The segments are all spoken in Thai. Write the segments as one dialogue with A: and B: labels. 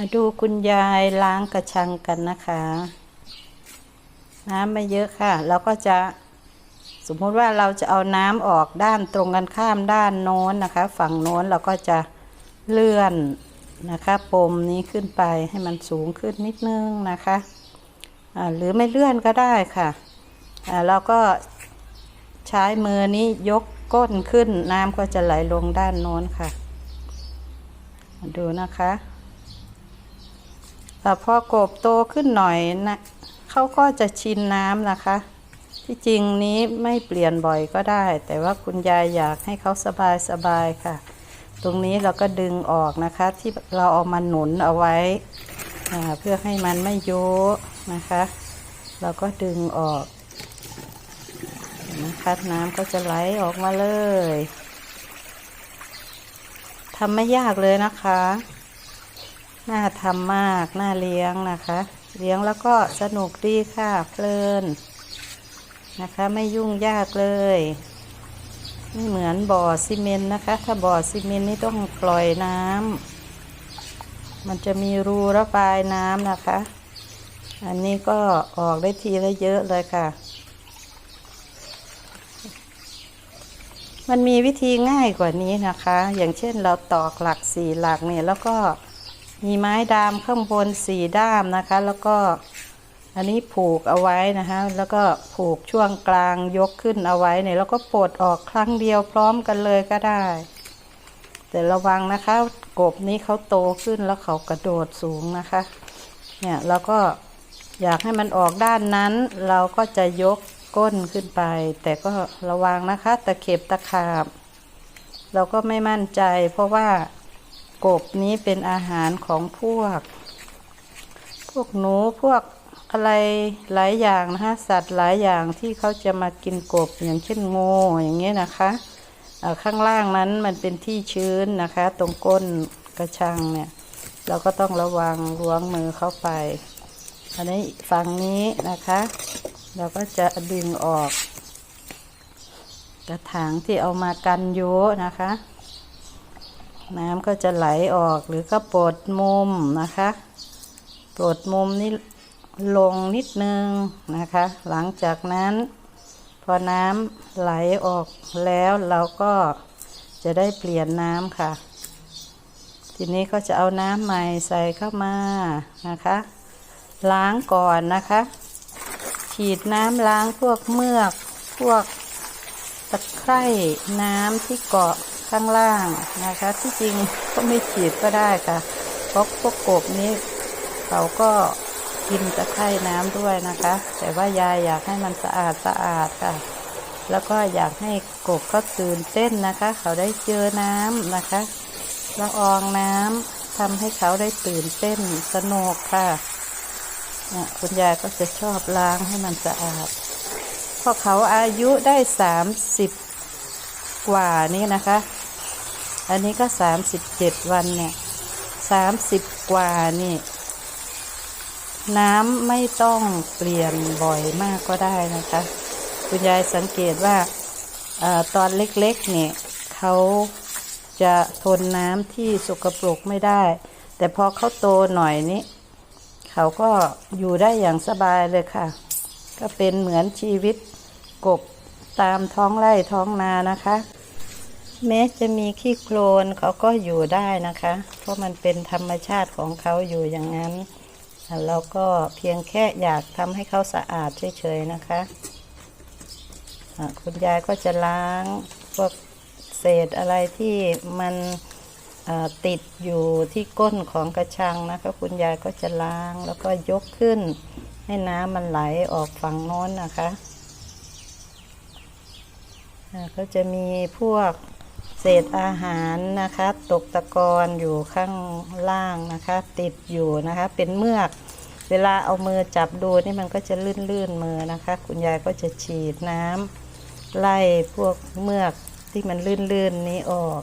A: มาดูคุณยายล้างกระชังกันนะคะ น้ำไม่เยอะค่ะ เราก็จะสมมติว่าเราจะเอาน้ำออกด้านตรงกันข้ามด้านโน้นนะคะ ฝั่งโน้นเราก็จะเลื่อนนะคะปมนี้ขึ้นไปให้มันสูงขึ้นนิดนึงนะคะหรือไม่เลื่อนก็ได้ค่ะเราก็ใช้มือนี้ยกก้นขึ้นน้ำก็จะไหลลงด้านโน้นค่ะ ดูนะคะ แต่พอกบโตขึ้นหน่อยนะเขาก็จะชินน้ำนะคะ ที่จริงนี้ไม่เปลี่ยนบ่อยก็ได้ แต่ว่าคุณยายอยากให้เขาสบายสบายค่ะ ตรงนี้เราก็ดึงออกนะคะ ที่เราเอามาหนุนเอาไว้เพื่อให้มันไม่โยะนะคะ เราก็ดึงออกนะคะน้ำก็จะไหลออกมาเลยทำไม่ยากเลยนะคะ น่าทำมาก น่าเลี้ยงนะคะ เลี้ยงแล้วก็สนุกดีค่ะ เพลิน นะคะ ไม่ยุ่งยากเลยไม่เหมือนบ่อซีเมนต์นะคะ ถ้าบ่อซีเมนต์นี่ต้องปล่อยน้ำมันจะมีรูระบายน้ำนะคะ อันนี้ก็ออกได้ทีละเยอะเลยค่ะ มันมีวิธีง่ายกว่านี้นะคะ อย่างเช่นเราตอกหลักสี่หลักเนี่ยแล้วก็ มีไม้ดามข้างบนสี่ด้ามนะคะ แล้วก็อันนี้ผูกเอาไว้นะคะ แล้วก็ผูกช่วงกลางยกขึ้นเอาไว้เนี่ยแล้วก็ปลดออกครั้งเดียวพร้อมกันเลยก็ได้ แต่ระวังนะคะ กบนี้เขาโตขึ้นแล้วเขากระโดดสูงนะคะ เนี่ยเราก็อยากให้มันออกด้านนั้น เราก็จะยกก้นขึ้นไป แต่ก็ระวังนะคะ ตะเข็บตะขาบ เราก็ไม่มั่นใจเพราะว่า กบนี้เป็นอาหารของพวก พวกหนูพวกอะไรหลายอย่างนะคะสัตว์หลายอย่างที่เขาจะมากินกบอย่างเช่นงูอย่างเงี้ยนะคะข้างล่างนั้นมันเป็นที่ชื้นนะคะ ตรงก้นกระชังเนี่ยเราก็ต้องระวังล้วงมือเข้าไป อันนี้ฝั่งนี้นะคะ เราก็จะดึงออก กระถางที่เอามากันโยนะคะ น้ำก็จะไหลออกหรือก็ปลดมุมนะคะปลดมุมนี้ลงนิดนึงนะคะ หลังจากนั้น พอน้ำไหลออกแล้วเราก็จะได้เปลี่ยนน้ำค่ะ ทีนี้ก็จะเอาน้ำใหม่ใส่เข้ามานะคะ ล้างก่อนนะคะ ฉีดน้ำล้างพวกเมือกพวกตะไคร่น้ำที่เกาะ ข้างล่างนะคะ ที่จริงก็ไม่ฉีดก็ได้ค่ะ เพราะพวกกบนี้เขาก็กินตะไคร่น้ำด้วยนะคะ แต่ว่ายายอยากให้มันสะอาดสะอาดค่ะ แล้วก็อยากให้กบเขาตื่นเต้นนะคะ เขาได้เจอน้ำนะคะละอองน้ำทำให้เขาได้ตื่นเต้นสนุกค่ะเนี่ยคุณยายก็จะชอบล้างให้มันสะอาด พอเขาอายุได้สามสิบกว่านี้นะคะ อันนี้ก็สามสิบเจ็ดวันเนี่ยสามสิบกว่านี่ น้ำไม่ต้องเปลี่ยนบ่อยมากก็ได้นะคะ คุณยายสังเกตว่าอตอนเล็กๆเนี่ยเขาจะทนน้ำที่สกปรกไม่ได้ แต่พอเขาโตหน่อยนี้เขาก็อยู่ได้อย่างสบายเลยค่ะ ก็เป็นเหมือนชีวิตกบตามท้องไร่ท้องนานะคะ แม้จะมีขี้โคลนเขาก็อยู่ได้นะคะ เพราะมันเป็นธรรมชาติของเขาอยู่อย่างนั้นเราก็เพียงแค่อยากทำให้เขาสะอาดเฉยๆนะคะะคุณยายก็จะล้างพวกเศษอะไรที่มันติดอยู่ที่ก้นของกระชังนะคะ คุณยายก็จะล้างแล้วก็ยกขึ้น ให้น้ำมันไหลออกฝั่งโน้นนะคะอะก็จะมีพวก เศษอาหารนะคะ ตกตะกอนอยู่ข้างล่างนะคะ ติดอยู่นะคะ เป็นเมือก เวลาเอามือจับดูนี่มันก็จะลื่นๆมือนะคะ คุณยายก็จะฉีดน้ำไล่พวกเมือกที่มันลื่นๆนี้ออก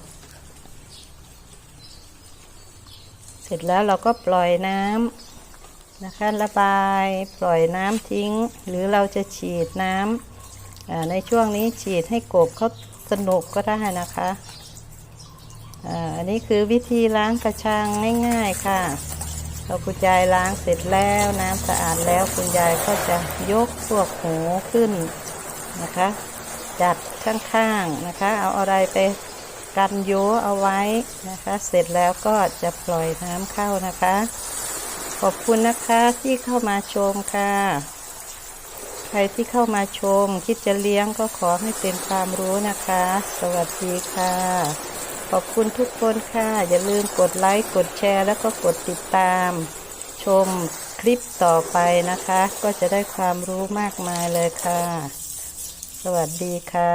A: เสร็จแล้วเราก็ปล่อยน้ำนะคะ ระบายปล่อยน้ำทิ้ง หรือเราจะฉีดน้ำในช่วงนี้ฉีดให้กบเขา สนุกก็ได้นะคะอ,อันนี้คือวิธีล้างกระชังง่าย ๆค่ะพอคุณยายล้างเสร็จแล้วน้ำสะอาดแล้วคุณยายก็จะยกพวกหูขึ้นนะคะ จัดข้างๆนะคะ เอาอะไรไปกันโยเอาไว้นะคะ เสร็จแล้วก็จะปล่อยน้ำเข้านะคะ ขอบคุณนะคะที่เข้ามาชมค่ะ ครที่เข้ามาชม คิดจะเลี้ยงก็ขอให้เป็นความรู้นะคะ สวัสดีค่ะ ขอบคุณทุกคนค่ะ อย่าลืมกดไลค์กดแชร์แล้วก็กดติดตาม ชมคลิปต่อไปนะคะ ก็จะได้ความรู้มากมายเลยค่ะ สวัสดีค่ะ